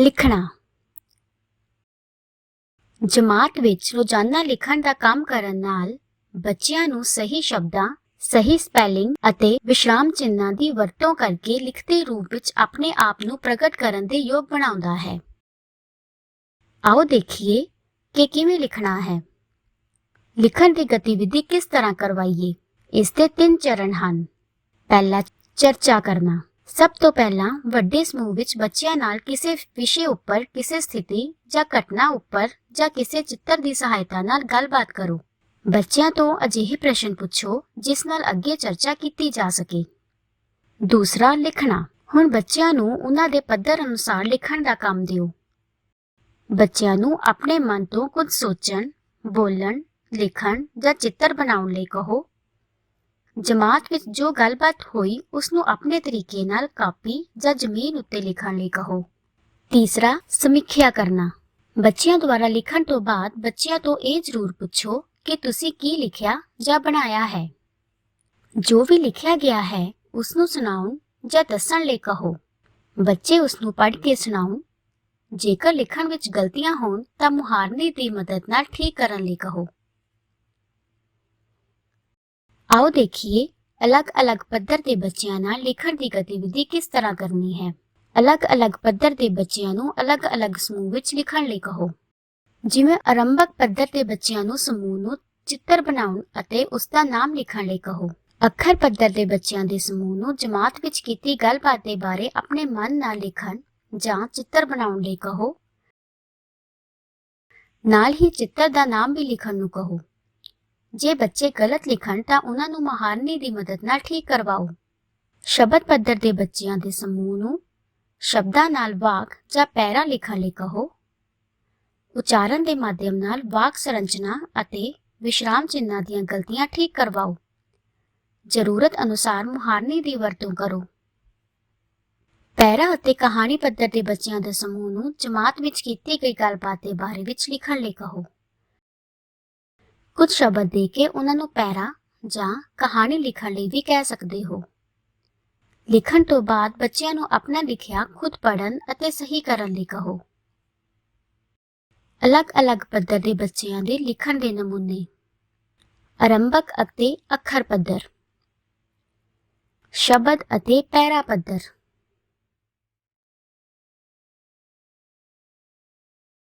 ਲਿਖਣਾ। ਜਮਾਤ ਵਿੱਚ ਰੋਜ਼ਾਨਾ ਲਿਖਣ ਦਾ ਕੰਮ ਕਰਨ ਨਾਲ ਬੱਚਿਆਂ ਨੂੰ ਸਹੀ ਸ਼ਬਦਾਂ, ਸਹੀ ਸਪੈਲਿੰਗ ਅਤੇ ਵਿਸ਼ਰਾਮ ਚਿੰਨ੍ਹਾਂ ਦੀ ਵਰਤੋਂ ਕਰਕੇ ਲਿਖਤੀ ਰੂਪ ਵਿੱਚ ਆਪਣੇ ਆਪ ਨੂੰ ਪ੍ਰਗਟ ਕਰਨ ਦੇ ਯੋਗ ਬਣਾਉਂਦਾ ਹੈ। ਆਓ ਦੇਖੀਏ ਕਿ ਕਿਵੇਂ ਲਿਖਣਾ ਹੈ। ਲਿਖਣ ਦੀ ਗਤੀਵਿਧੀ ਕਿਸ ਤਰ੍ਹਾਂ ਕਰਵਾਈਏ? ਇਸ ਦੇ ਤਿੰਨ ਚਰਨ ਹਨ। ਪਹਿਲਾ, ਚਰਚਾ ਕਰਨਾ। ਸਭ ਤੋਂ ਪਹਿਲਾਂ ਵੱਡੇ ਸਮੂਹ ਵਿੱਚ ਬੱਚਿਆਂ ਨਾਲ ਕਿਸੇ ਵਿਸ਼ੇ ਉੱਪਰ, ਕਿਸੇ ਸਥਿਤੀ ਜਾਂ ਘਟਨਾ ਉੱਪਰ ਜਾਂ ਕਿਸੇ ਚਿੱਤਰ ਦੀ ਸਹਾਇਤਾ ਨਾਲ ਗੱਲਬਾਤ ਕਰੋ। ਬੱਚਿਆਂ ਤੋਂ ਅਜਿਹੇ ਪ੍ਰਸ਼ਨ ਪੁੱਛੋ, ਜਿਸ ਨਾਲ ਅੱਗੇ ਚਰਚਾ ਕੀਤੀ ਜਾ ਸਕੇ। ਦੂਸਰਾ, ਲਿਖਣਾ। ਹੁਣ ਬੱਚਿਆਂ ਨੂੰ ਉਹਨਾਂ ਦੇ ਪੱਧਰ ਅਨੁਸਾਰ ਲਿਖਣ ਦਾ ਕੰਮ ਦਿਓ। ਬੱਚਿਆਂ ਨੂੰ ਆਪਣੇ ਮਨ ਤੋਂ ਕੁਝ ਸੋਚਣ, ਬੋਲਣ, ਲਿਖਣ ਜਾਂ ਚਿੱਤਰ ਬਣਾਉਣ ਲਈ ਕਹੋ ਜਮਾਤ ਵਿੱਚ ਜੋ ਗੱਲਬਾਤ ਹੋਈ ਉਸ ਨੂੰ ਆਪਣੇ ਤਰੀਕੇ ਨਾਲ ਕਾਪੀ ਜਾਂ ਜ਼ਮੀਨ ਉੱਤੇ ਲਿਖਣ ਲਈ ਕਹੋ। ਤੀਸਰਾ, ਸਮੀਖਿਆ ਕਰਨਾ। ਬੱਚਿਆਂ ਦੁਆਰਾ ਲਿਖਣ ਤੋਂ ਬਾਅਦ ਬੱਚਿਆਂ ਤੋਂ ਇਹ ਜ਼ਰੂਰ ਪੁੱਛੋ ਕਿ ਤੁਸੀਂ ਕੀ ਲਿਖਿਆ ਜਾਂ ਬਣਾਇਆ ਹੈ। ਜੋ ਵੀ ਲਿਖਿਆ ਗਿਆ ਹੈ ਉਸ ਨੂੰ ਸੁਣਾਉਣ ਜਾਂ ਦੱਸਣ ਲਈ ਕਹੋ। ਬੱਚੇ ਉਸ ਨੂੰ ਪੜ੍ਹ ਕੇ ਸੁਣਾਉਣ। ਜੇਕਰ ਲਿਖਣ ਵਿੱਚ ਗਲਤੀਆਂ ਹੋਣ, ਤਾਂ ਮੁਹਾਰਨੀ ਦੀ ਮਦਦ ਨਾਲ ਠੀਕ ਕਰਨ ਲਈ ਕਹੋ। ਆਓ ਦੇਖੀਏ, ਅਲੱਗ-ਅਲੱਗ ਪੱਧਰ ਦੇ ਬੱਚਿਆਂ ਨਾਲ ਲਿਖਣ ਦੀ ਗਤੀਵਿਧੀ ਕਿਸ ਤਰ੍ਹਾਂ ਕਰਨੀ ਹੈ। ਅਲੱਗ-ਅਲੱਗ ਪੱਧਰ ਦੇ ਬੱਚਿਆਂ ਨੂੰ ਅਲੱਗ-ਅਲੱਗ ਸਮੂਹ ਵਿੱਚ ਲਿਖਣ ਲਈ ਕਹੋ। ਜਿਵੇਂ ਆਰੰਭਕ ਪੱਧਰ ਦੇ ਬੱਚਿਆਂ ਨੂੰ ਸਮੂਹ ਨੂੰ ਚਿੱਤਰ ਬਣਾਉਣ ਅਤੇ ਉਸ ਦਾ ਨਾਮ ਲਿਖਣ ਲਈ ਕਹੋ। ਅੱਖਰ ਪੱਧਰ ਦੇ ਬੱਚਿਆਂ ਦੇ ਸਮੂਹ ਨੂੰ ਜਮਾਤ ਵਿੱਚ ਕੀਤੀ ਗੱਲਬਾਤ ਦੇ ਬਾਰੇ ਆਪਣੇ ਮਨ ਨਾਲ ਲਿਖਣ ਜਾਂ ਚਿੱਤਰ ਬਣਾਉਣ ਲਈ ਕਹੋ। ਨਾਲ ਹੀ ਚਿੱਤਰ ਦਾ ਨਾਮ ਵੀ ਲਿਖਣ ਨੂੰ ਕਹੋ। ਜੇ ਬੱਚੇ ਗਲਤ ਲਿਖਣ ਤਾਂ ਉਹਨਾਂ ਨੂੰ ਮਹਾਰਨੀ ਦੀ ਮਦਦ ਨਾਲ ਠੀਕ ਕਰਵਾਓ। ਸ਼ਬਦ ਪੱਧਰ ਦੇ ਬੱਚਿਆਂ ਦੇ ਸਮੂਹ ਨੂੰ ਸ਼ਬਦਾਂ ਨਾਲ ਵਾਕ ਜਾਂ ਪੈਰਾ ਲਿਖਣ ਲਈ ਕਹੋ। ਉਚਾਰਨ ਦੇ ਮਾਧਿਅਮ ਨਾਲ ਵਾਕ ਸੰਰਚਨਾ ਅਤੇ ਵਿਸ਼ਰਾਮ ਚਿੰਨ੍ਹਾਂ ਦੀਆਂ ਗਲਤੀਆਂ ਠੀਕ ਕਰਵਾਓ। ਜ਼ਰੂਰਤ ਅਨੁਸਾਰ ਮੁਹਾਰਨੀ ਦੀ ਵਰਤੋਂ ਕਰੋ। ਪੈਰਾ ਅਤੇ ਕਹਾਣੀ ਪੱਧਰ ਦੇ ਬੱਚਿਆਂ ਦੇ ਸਮੂਹ ਨੂੰ ਜਮਾਤ ਵਿੱਚ ਕੀਤੀ ਗਈ ਗੱਲਬਾਤ ਦੇ ਬਾਰੇ ਵਿੱਚ ਲਿਖਣ ਲਈ ਕਹੋ। ਕੁਝ ਸ਼ਬਦ ਦੇ ਕੇ ਉਹਨਾਂ ਨੂੰ ਪੈਰਾ ਜਾਂ ਕਹਾਣੀ ਲਿਖਣ ਲਈ ਵੀ ਕਹਿ ਸਕਦੇ ਹੋ। ਲਿਖਣ ਤੋਂ ਬਾਅਦ ਬੱਚਿਆਂ ਨੂੰ ਆਪਣਾ ਲਿਖਿਆ ਖੁਦ ਪੜ੍ਹਨ ਅਤੇ ਸਹੀ ਕਰਨ ਲਈ ਕਹੋ। ਅਲੱਗ-ਅਲੱਗ ਪੱਧਰ ਦੇ ਬੱਚਿਆਂ ਦੇ ਲਿਖਣ ਦੇ ਨਮੂਨੇ। ਆਰੰਭਕ ਅਤੇ ਅੱਖਰ ਪੱਧਰ। ਸ਼ਬਦ ਅਤੇ ਪੈਰਾ ਪੱਧਰ।